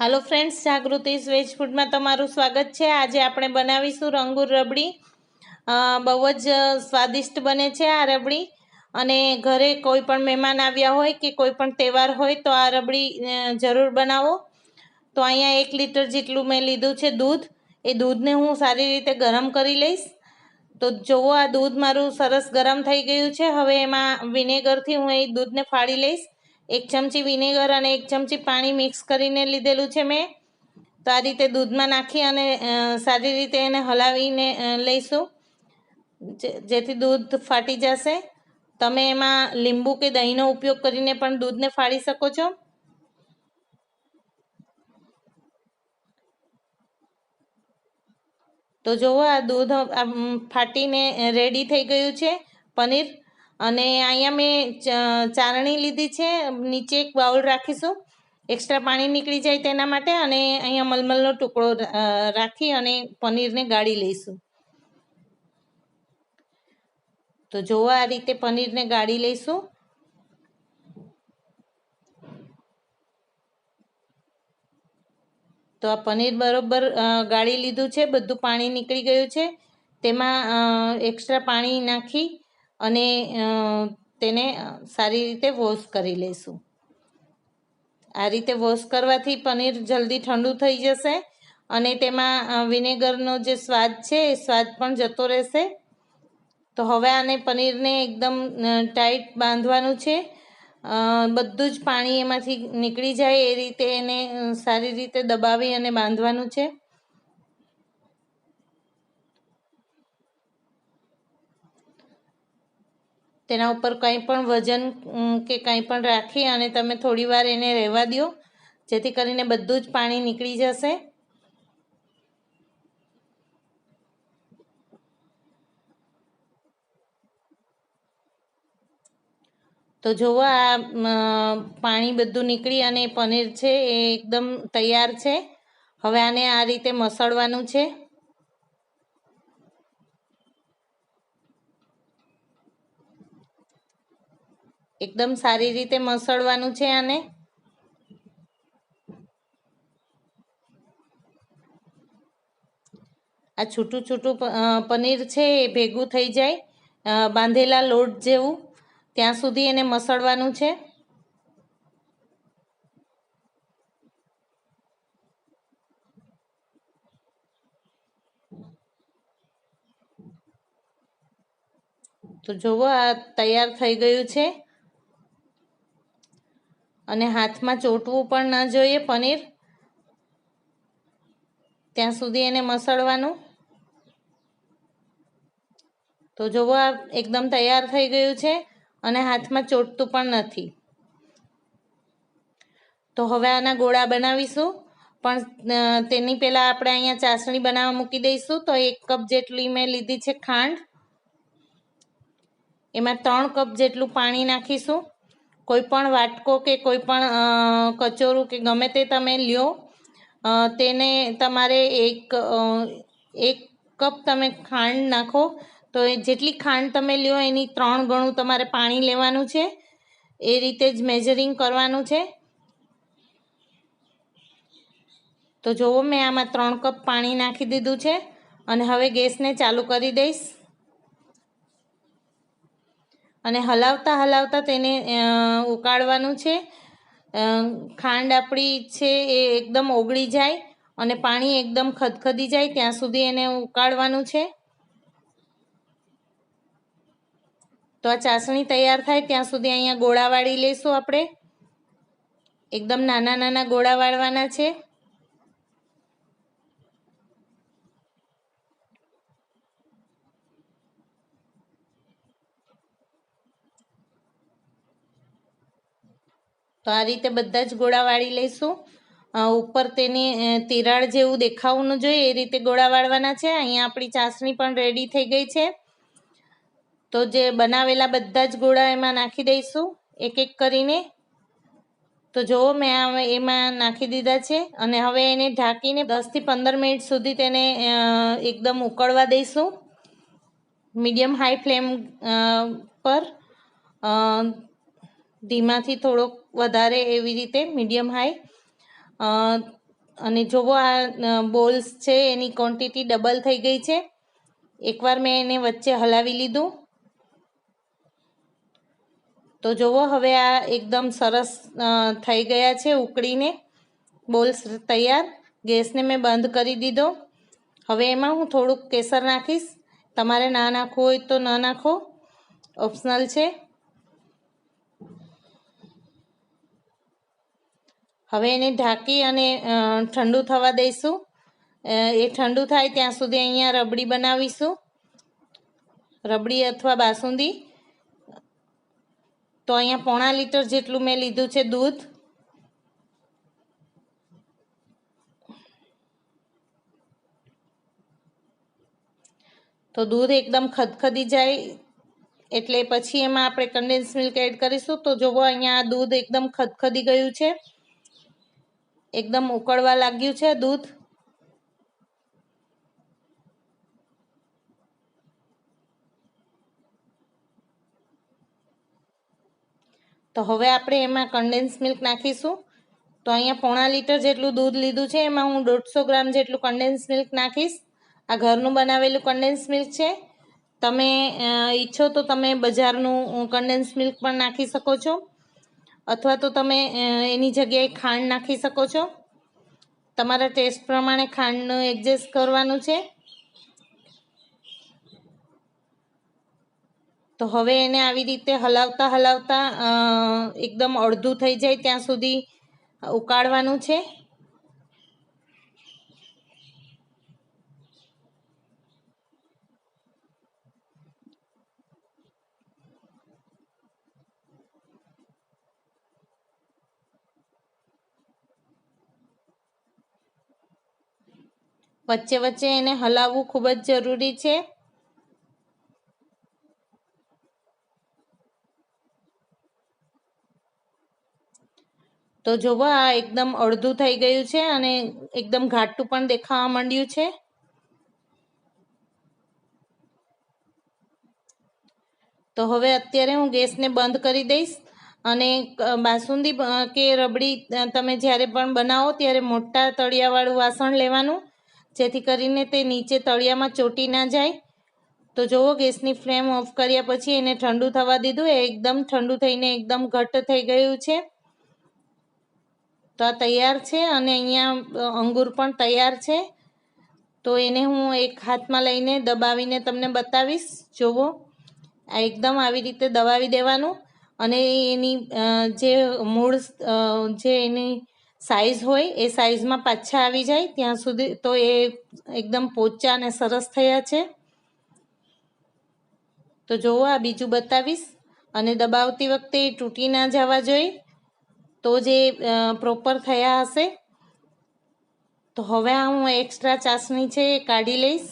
હાલો friends જાગૃતિ સ્વેજ ફૂડમાં તમારું સ્વાગત છે. આજે આપણે બનાવીશું રંગૂર રબડી. બહુ જ સ્વાદિષ્ટ બને છે આ રબડી. અને ઘરે કોઈ પણ મહેમાન આવ્યા હોય કે કોઈ પણ તહેવાર હોય તો આ રબડી જરૂર બનાવો. તો અહીંયા એક લીટર જેટલું મેં લીધું છે દૂધ. એ દૂધને હું સારી રીતે ગરમ કરી લઈશ. તો જુઓ આ દૂધ મારું સરસ ગરમ થઈ ગયું છે. હવે એમાં વિનેગરથી હું એ દૂધને ફાડી લઈશ. એક ચમચી વિનેગર અને એક ચમચી પાણી મિક્સ કરીને લીધેલું છે મેં. તો આ રીતે દૂધમાં નાખી અને સારી રીતે એને હલાવીને લઈશું. જેથી દૂધ ફાટી જશે. તમે એમાં લીંબુ કે દહીંનો ઉપયોગ કરીને પણ દૂધને ફાડી શકો છો. તો જુઓ આ દૂધ ફાટીને રેડી થઈ ગયું છે. પનીર અને અહીંયા મેં ચારણી લીધી છે. નીચે એક બાઉલ રાખીશું. એક્સ્ટ્રા પાણી નીકળી જાય તેના માટે અને અહીંયા મલમલનો ટુકડો રાખી અને પનીરને ગાળી લઈશું. તો જુઓ આ રીતે પનીરને ગાળી લઈશું. તો આ પનીર બરોબર ગાળી લીધું છે. બધું પાણી નીકળી ગયું છે. તેમાં એક્સ્ટ્રા પાણી નાખી અને તેને સારી રીતે વોશ કરી લઈશું આ રીતે વોશ કરવાથી પનીર જલ્દી ઠંડુ થઈ જશે અને તેમાં વિનેગરનો જે સ્વાદ છે એ સ્વાદ પણ જતો રહેશે. તો હવે આને પનીરને એકદમ ટાઈટ બાંધવાનું છે. બધું જ પાણી એમાંથી નીકળી જાય એ રીતે એને સારી રીતે દબાવી અને બાંધવાનું છે. તેના ઉપર કંઈ પણ વજન કે કંઈ પણ રાખી અને તમે થોડી વાર એને રહેવા દો જેથી કરીને બધું જ પાણી નીકળી જશે. તો જુઓ આ પાણી બધું નીકળી અને પનીર છે એ એકદમ તૈયાર છે. હવે આને આ રીતે મસળવાનું છે. એકદમ સારી રીતે મસળવાનું છે આને. આ છૂટું છૂટું પનીર છે એ ભેગું થઈ જાય. બાંધેલા લોટ જેવું. ત્યાં સુધી એને મસળવાનું છે. તો જુઓ આ તૈયાર થઈ ગયું છે. અને હાથમાં ચોંટવું પણ ન જોઈએ પનીર. ત્યાં સુધી એને મસળવાનું. તો જુઓ આ એકદમ તૈયાર થઈ ગયું છે અને હાથમાં ચોંટતું પણ નથી. તો હવે આના ગોળા બનાવીશું. પણ તેની પહેલાં આપણે અહીંયા ચાસણી બનાવવા મૂકી દઈશું. તો એક કપ જેટલી મેં લીધી છે ખાંડ. એમાં ત્રણ કપ જેટલું પાણી નાખીશું. કોઈ પણ વાટકો કે કોઈ પણ કચોરું કે ગમે તે તમે લ્યો તેને તમારે એક એક કપ તમે ખાંડ નાખો. તો એ જેટલી ખાંડ તમે લ્યો એની ત્રણ ગણું તમારે પાણી લેવાનું છે. એ રીતે જ મેજરિંગ કરવાનું છે. તો જુઓ મેં આમાં ત્રણ કપ પાણી નાખી દીધું છે. અને હવે ગેસને ચાલુ કરી દઈશ. અને હલાવતા હલાવતા તેને ઉકાળવાનું છે. ખાંડ આપણી છે એ એકદમ ઓગળી જાય અને પાણી એકદમ ખદખદી જાય ત્યાં સુધી એને ઉકાળવાનું છે. તો આ ચાસણી તૈયાર થાય ત્યાં સુધી અહીંયા ગોળા વાળી લઈશું આપણે. એકદમ નાના નાના ગોળા વાળવાના છે. તો આ રીતે બધા જ ગોળા વાળી લઈશું. ઉપર તેની તિરાડ જેવું દેખાવું ન જોઈએ, એ રીતે ગોળા વાળવાના છે. અહીંયા આપણી ચાસણી પણ રેડી થઈ ગઈ છે. તો જે બનાવેલા બધા જ ગોળા એમાં નાખી દઈશું એક એક કરીને. તો જુઓ મેં એમાં નાખી દીધા છે. અને હવે એને ઢાંકીને દસથી પંદર મિનિટ સુધી તેને એકદમ ઉકળવા દઈશું. મીડિયમ હાઈ ફ્લેમ પર. ધીમાથી થોડોક વધારે એવી રીતે મીડિયમ હાઈ. અને જોવો આ બોલ્સ છે એની ક્વોન્ટિટી ડબલ થઈ ગઈ છે. એકવાર મેં એને વચ્ચે હલાવી લીધું. તો જોવો હવે આ એકદમ સરસ થઈ ગયા છે ઉકળીને. બોલ્સ તૈયાર. ગેસને મેં બંધ કરી દીધો. હવે એમાં હું થોડુંક કેસર નાખીશ. તમારે ના નાખવું હોય તો ન નાખો. ઓપ્શનલ છે. હવે એને ઢાંકી અને ઠંડુ થવા દઈશું. એ ઠંડુ થાય ત્યાં સુધી અહીંયા રબડી બનાવીશું. રબડી અથવા બાસુંદી. તો અહીંયા પોણા લીટર જેટલું મેં લીધું છે દૂધ. તો દૂધ એકદમ ખદખદી જાય. એટલે પછી એમાં આપણે કન્ડેન્સ મિલ્ક એડ કરીશું. તો જોવો અહીંયા દૂધ એકદમ ખદખદી ગયું છે. એકદમ ઉકળવા લાગ્યું છે દૂધ. તો હવે આપણે એમાં કન્ડેન્સ મિલ્ક નાખીશું. તો અહીંયા પોણા લીટર જેટલું દૂધ લીધું છે, એમાં હું દોઢસો ગ્રામ જેટલું કન્ડેન્સ મિલ્ક નાખીશ. આ ઘરનું બનાવેલું કન્ડેન્સ મિલ્ક છે. તમે ઈચ્છો તો તમે બજારનું કન્ડેન્સ મિલ્ક પણ નાખી શકો છો. અથવા તો તમે એની જગ્યાએ ખાંડ નાખી શકો છો. તમારા ટેસ્ટ પ્રમાણે ખાંડનું એડજસ્ટ કરવાનું છે. તો હવે એને આવી રીતે હલાવતા હલાવતા એકદમ અડધું થઈ જાય ત્યાં સુધી ઉકાળવાનું છે. વચ્ચે વચ્ચે એને હલાવવું ખૂબ જ જરૂરી છે. તો જોવો, આ એકદમ અડધું થઈ ગયું છે અને એકદમ ઘાટું પણ દેખાવા માંડ્યું છે. તો હવે અત્યારે હું ગેસને બંધ કરી દઈશ અને બાસુંદી કે રબડી તમે જ્યારે પણ બનાવો ત્યારે મોટા તળિયાવાળું વાસણ લેવાનું. જેથી કરીને તે નીચે તળિયામાં ચોટી ના જાય. તો જુઓ ગેસની ફ્લેમ ઓફ કર્યા પછી એને ઠંડુ થવા દીધું. એ એકદમ ઠંડુ થઈને એકદમ ઘટ્ટ થઈ ગયું છે. તો આ તૈયાર છે અને અહીંયા અંગૂર પણ તૈયાર છે. તો એને હું એક હાથમાં લઈને દબાવીને તમને બતાવીશ. જુઓ આ એકદમ આવી રીતે દબાવી દેવાનું. અને એની જે મૂળ જે એની સાઈઝ હોય, એ સાઈઝમાં પાછા આવી જાય. ત્યાં સુધી તો એ એકદમ પોચા અને સરસ થયા છે. તો જુઓ આ બીજું બતાવીશ. અને દબાવતી વખતે તૂટી ના જવા જોઈએ. તો જે પ્રોપર થયા હશે. તો હવે હું એક્સ્ટ્રા ચાસણી છે એ કાઢી લઈશ.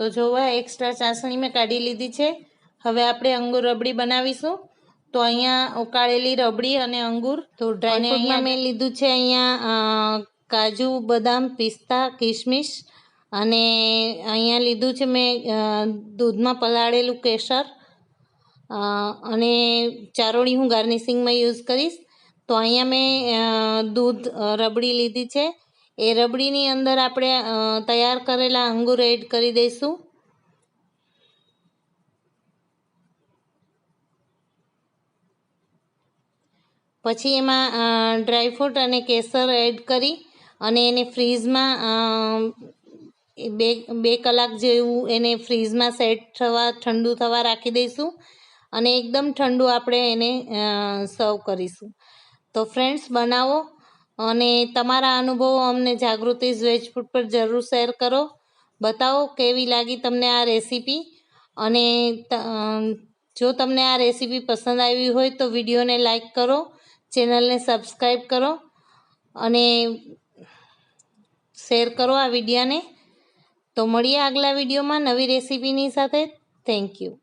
તો જોવા એક્સ્ટ્રા ચાસણી મેં કાઢી લીધી છે. હવે આપણે અંગુર રબડી બનાવીશું. તો અહીંયા ઉકાળેલી રબડી અને અંગુર તો ડ્રાયફ્રૂટમાં મેં લીધું છે અહીંયા કાજુ બદામ પિસ્તા કિશમિશ અને અહીંયા લીધું છે મેં દૂધમાં પલાળેલું કેસર અને ચારોળી હું ગાર્નિશિંગમાં યુઝ કરીશ. તો અહીંયા મેં દૂધ રબડી લીધી છે. એ રબડીની અંદર આપણે તૈયાર કરેલા અંગૂર એડ કરી દઈશું. પછી એમાં ડ્રાયફ્રૂટ અને કેસર એડ કરી અને એને ફ્રીઝમાં બે બે કલાક જેવું એને ફ્રીઝમાં સેટ થવા, ઠંડુ થવા રાખી દઈશું અને એકદમ ઠંડુ આપણે એને સર્વ કરીશું. તો ફ્રેન્ડ્સ, બનાવો. અને તમારા અનુભવો અમને જાગૃતિ વેજ ફૂડ પર જરૂર શેર કરો. બતાવો કેવી લાગી તમને આ રેસીપી? અને જો તમને આ રેસીપી પસંદ આવી હોય તો વિડીયોને લાઈક કરો, ચેનલને સબસ્ક્રાઈબ કરો અને શેર કરો આ વિડીયાને. તો મળીએ આગલા વિડીયોમાં નવી રેસીપીની સાથે. Thank you.